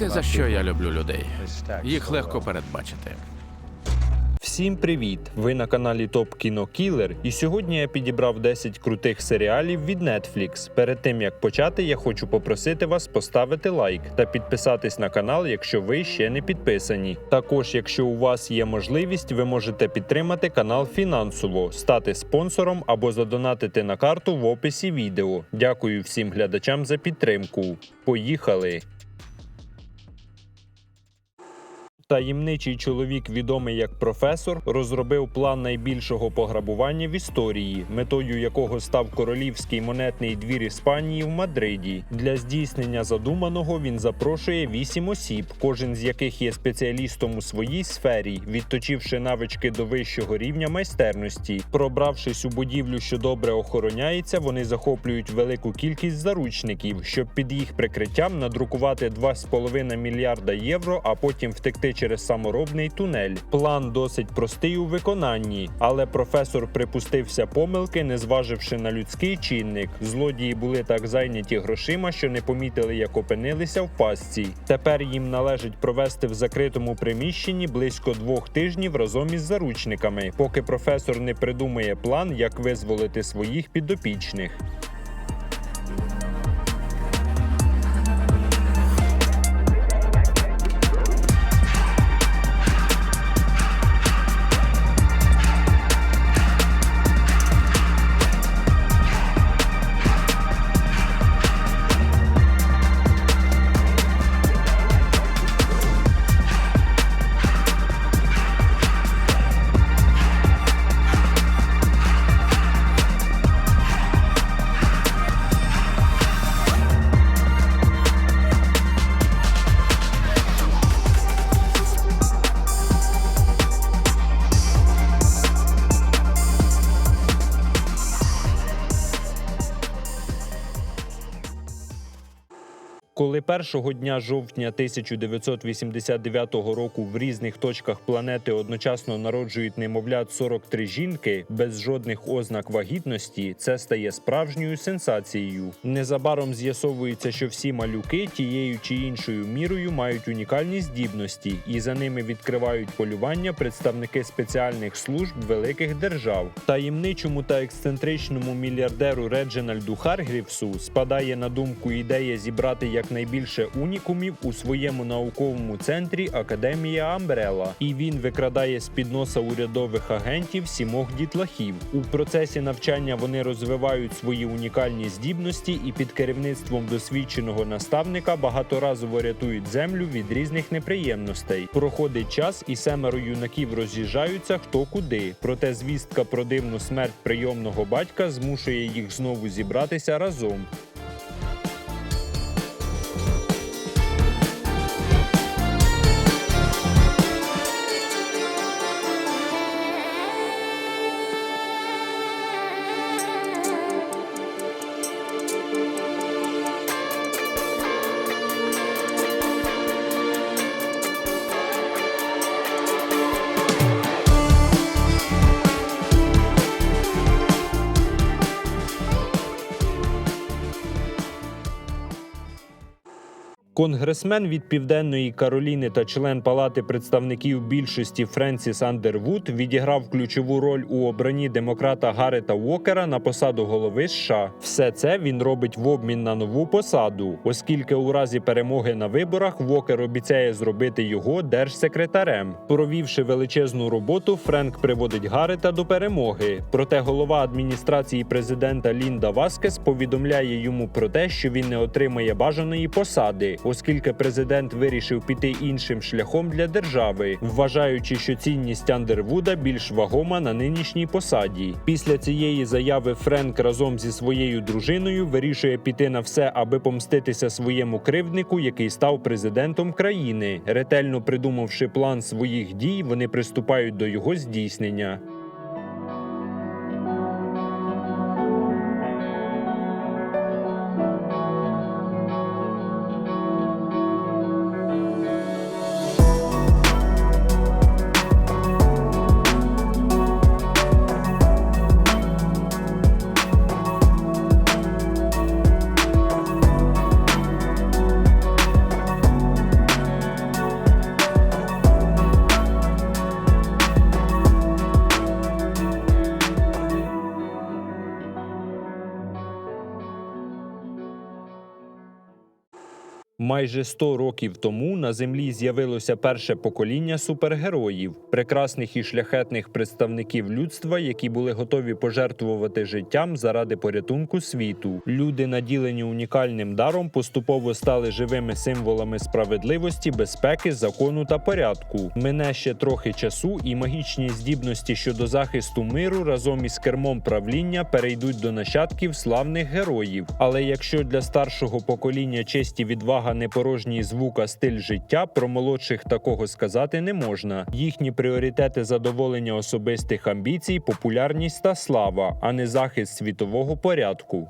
Знаєте, за що я люблю людей? Їх легко передбачити. Всім привіт! Ви на каналі Топ Кіно Кілер, і сьогодні я підібрав 10 крутих серіалів від Netflix. Перед тим як почати, я хочу попросити вас поставити лайк та підписатись на канал, якщо ви ще не підписані. Також, якщо у вас є можливість, ви можете підтримати канал фінансово, стати спонсором або задонатити на карту в описі відео. Дякую всім глядачам за підтримку. Поїхали! Таємничий чоловік, відомий як професор, розробив план найбільшого пограбування в історії, метою якого став королівський монетний двір Іспанії в Мадриді. Для здійснення задуманого він запрошує вісім осіб, кожен з яких є спеціалістом у своїй сфері, відточивши навички до вищого рівня майстерності. Пробравшись у будівлю, що добре охороняється, вони захоплюють велику кількість заручників, щоб під їх прикриттям надрукувати 2,5 мільярда євро, а потім втекти через саморобний тунель. План досить простий у виконанні, але професор припустився помилки, не зваживши на людський чинник. Злодії були так зайняті грошима, що не помітили, як опинилися в пастці. Тепер їм належить провести в закритому приміщенні близько двох тижнів разом із заручниками, поки професор не придумає план, як визволити своїх підопічних. Першого дня жовтня 1989 року в різних точках планети одночасно народжують немовлят 43 жінки без жодних ознак вагітності, це стає справжньою сенсацією. Незабаром з'ясовується, що всі малюки тією чи іншою мірою мають унікальні здібності, і за ними відкривають полювання представники спеціальних служб великих держав. Таємничому та ексцентричному мільярдеру Реджинальду Харгрівсу спадає на думку ідея зібрати якнайбільше унікумів у своєму науковому центрі Академія Амбрела, і він викрадає з під носа урядових агентів сімох дітлахів. У процесі навчання вони розвивають свої унікальні здібності і під керівництвом досвідченого наставника багаторазово рятують землю від різних неприємностей. Проходить час, і семеро юнаків роз'їжджаються хто куди. Проте звістка про дивну смерть прийомного батька змушує їх знову зібратися разом. Конгресмен від Південної Кароліни та член Палати представників більшості Френсіс Андервуд відіграв ключову роль у обранні демократа Гарета Уокера на посаду голови США. Все це він робить в обмін на нову посаду, оскільки у разі перемоги на виборах Уокер обіцяє зробити його держсекретарем. Провівши величезну роботу, Френк приводить Гарета до перемоги. Проте голова адміністрації президента Лінда Васкес повідомляє йому про те, що він не отримає бажаної посади, оскільки президент вирішив піти іншим шляхом для держави, вважаючи, що цінність Андервуда більш вагома на нинішній посаді. Після цієї заяви Френк разом зі своєю дружиною вирішує піти на все, аби помститися своєму кривднику, який став президентом країни. Ретельно придумавши план своїх дій, вони приступають до його здійснення. Майже 100 років тому на землі з'явилося перше покоління супергероїв, прекрасних і шляхетних представників людства, які були готові пожертвувати життям заради порятунку світу. Люди, наділені унікальним даром, поступово стали живими символами справедливості, безпеки, закону та порядку. Мине ще трохи часу, і магічні здібності щодо захисту миру разом із кермом правління перейдуть до нащадків славних героїв. Але якщо для старшого покоління честь і відвага не порожній звук, а стиль життя, про молодших такого сказати не можна. Їхні пріоритети задоволення особистих амбіцій, популярність та слава, а не захист світового порядку.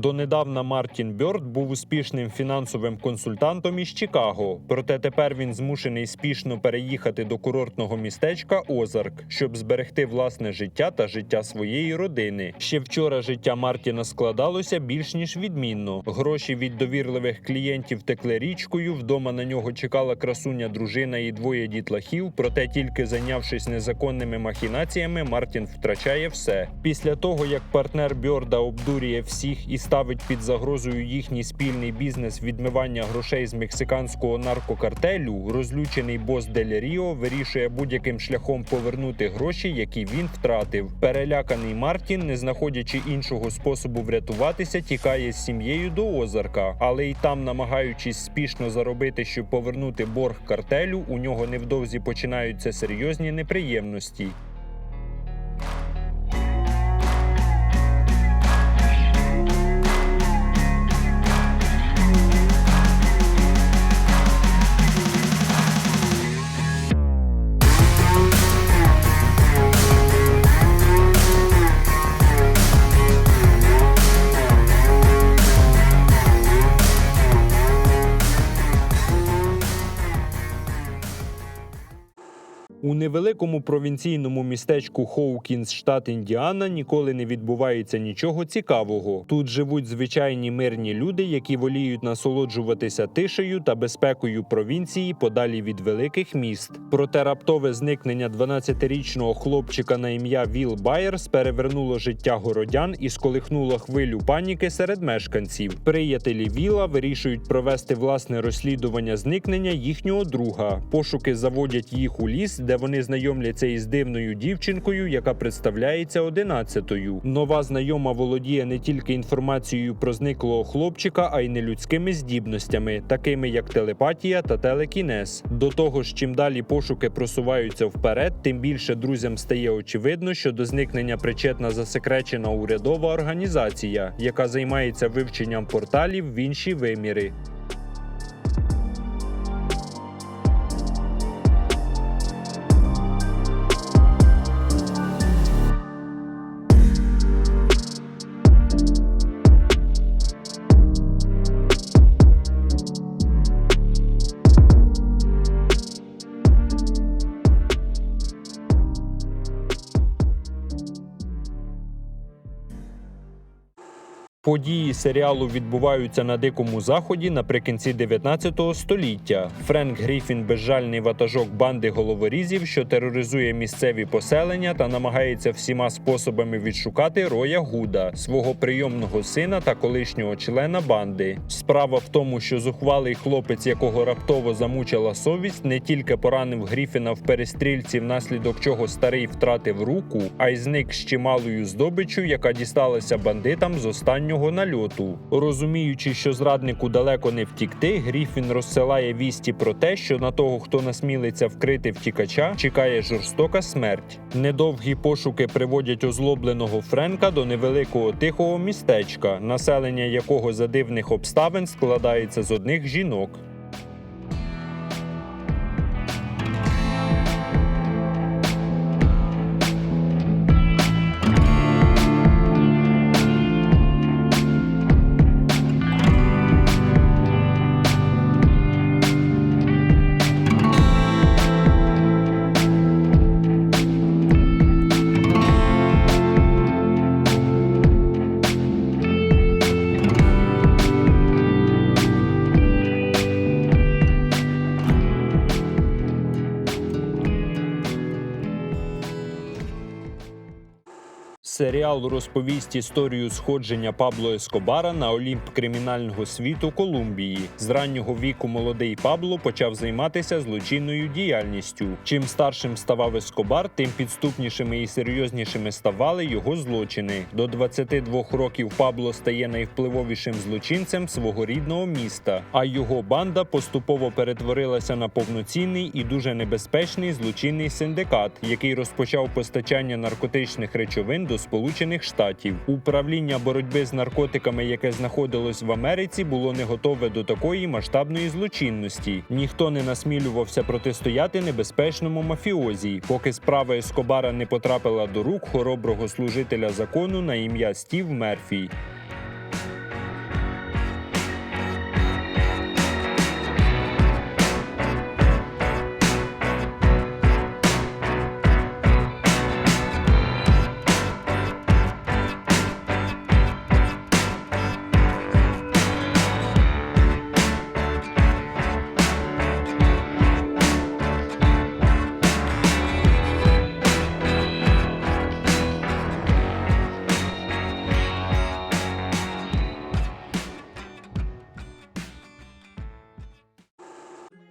Донедавна Мартін Бьорд був успішним фінансовим консультантом із Чикаго. Проте тепер він змушений спішно переїхати до курортного містечка Озарк, щоб зберегти власне життя та життя своєї родини. Ще вчора життя Мартіна складалося більш ніж відмінно. Гроші від довірливих клієнтів текли річкою. Вдома на нього чекала красуня дружина і двоє дітлахів. Проте тільки зайнявшись незаконними махінаціями, Мартін втрачає все. Після того як партнер Бьорда обдурює всіх і ставить під загрозою їхній спільний бізнес відмивання грошей з мексиканського наркокартелю, розлючений бос Дель Ріо вирішує будь-яким шляхом повернути гроші, які він втратив. Переляканий Мартін, не знаходячи іншого способу врятуватися, тікає з сім'єю до Озарка, але й там, намагаючись спішно заробити, щоб повернути борг картелю, у нього невдовзі починаються серйозні неприємності. У невеликому провінційному містечку Хоукінс, штат Індіана, ніколи не відбувається нічого цікавого. Тут живуть звичайні мирні люди, які воліють насолоджуватися тишею та безпекою провінції подалі від великих міст. Проте раптове зникнення 12-річного хлопчика на ім'я Віл Байерс перевернуло життя городян і сколихнуло хвилю паніки серед мешканців. Приятелі Віла вирішують провести власне розслідування зникнення їхнього друга. Пошуки заводять їх у ліс, де вони знайомляться із дивною дівчинкою, яка представляється одинадцятою. Нова знайома володіє не тільки інформацією про зниклого хлопчика, а й нелюдськими здібностями, такими як телепатія та телекінез. До того ж, чим далі пошуки просуваються вперед, тим більше друзям стає очевидно, що до зникнення причетна засекречена урядова організація, яка займається вивченням порталів в інші виміри. Події серіалу відбуваються на дикому заході наприкінці 19 століття. Френк Гріфін безжальний ватажок банди головорізів, що тероризує місцеві поселення та намагається всіма способами відшукати Роя Гуда, свого прийомного сина та колишнього члена банди. Справа в тому, що зухвалий хлопець, якого раптово замучила совість, не тільки поранив Гріфіна в перестрільці, внаслідок чого старий втратив руку, а й зник з чималою здобиччю, яка дісталася бандитам з останнього нальоту. Розуміючи, що зраднику далеко не втікти, Гріфін розсилає вісті про те, що на того, хто насмілиться вкрити втікача, чекає жорстока смерть. Недовгі пошуки приводять озлобленого Френка до невеликого тихого містечка, населення якого за дивних обставин складається з одних жінок. Серіал розповість історію сходження Пабло Ескобара на Олімп кримінального світу Колумбії. З раннього віку молодий Пабло почав займатися злочинною діяльністю. Чим старшим ставав Ескобар, тим підступнішими і серйознішими ставали його злочини. До 22 років Пабло стає найвпливовішим злочинцем свого рідного міста, а його банда поступово перетворилася на повноцінний і дуже небезпечний злочинний синдикат, який розпочав постачання наркотичних речовин до Сполучених Штатів. Управління боротьби з наркотиками, яке знаходилось в Америці, було не готове до такої масштабної злочинності. Ніхто не насмілювався протистояти небезпечному мафіозі, поки справа Ескобара не потрапила до рук хороброго служителя закону на ім'я Стів Мерфі.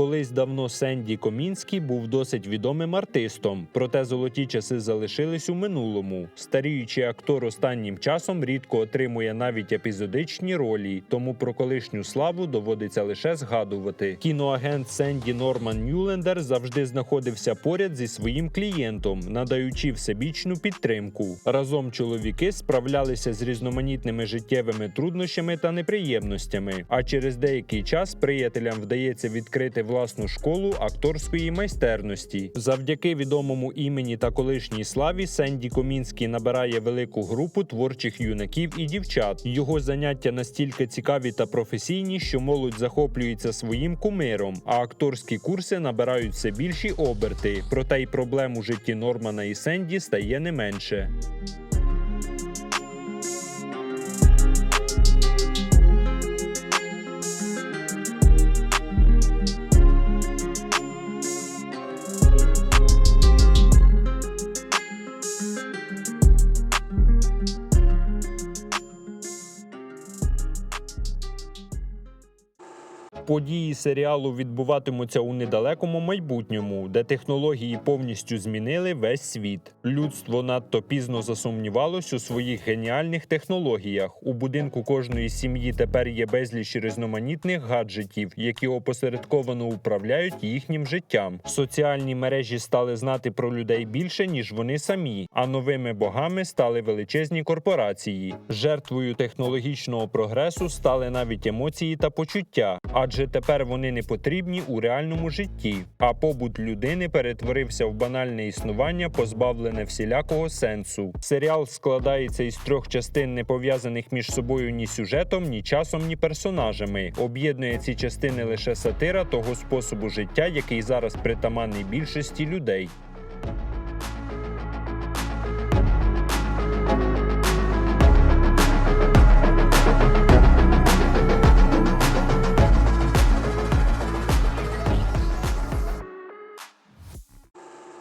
Колись давно Сенді Комінський був досить відомим артистом, проте золоті часи залишились у минулому. Старіючий актор останнім часом рідко отримує навіть епізодичні ролі, тому про колишню славу доводиться лише згадувати. Кіноагент Сенді Норман Нюлендер завжди знаходився поряд зі своїм клієнтом, надаючи всебічну підтримку. Разом чоловіки справлялися з різноманітними життєвими труднощами та неприємностями. А через деякий час приятелям вдається відкрити власну школу акторської майстерності. Завдяки відомому імені та колишній славі Сенді Комінський набирає велику групу творчих юнаків і дівчат. Його заняття настільки цікаві та професійні, що молодь захоплюється своїм кумиром, а акторські курси набирають все більші оберти. Проте й проблем у житті Нормана і Сенді стає не менше. Події серіалу відбуватимуться у недалекому майбутньому, де технології повністю змінили весь світ. Людство надто пізно засумнівалось у своїх геніальних технологіях. У будинку кожної сім'ї тепер є безліч різноманітних гаджетів, які опосередковано управляють їхнім життям. Соціальні мережі стали знати про людей більше ніж вони самі, а новими богами стали величезні корпорації. Жертвою технологічного прогресу стали навіть емоції та почуття, адже тепер вони не потрібні у реальному житті. А побут людини перетворився в банальне існування, позбавлене всілякого сенсу. Серіал складається із трьох частин, не пов'язаних між собою ні сюжетом, ні часом, ні персонажами. Об'єднує ці частини лише сатира того способу життя, який зараз притаманний більшості людей.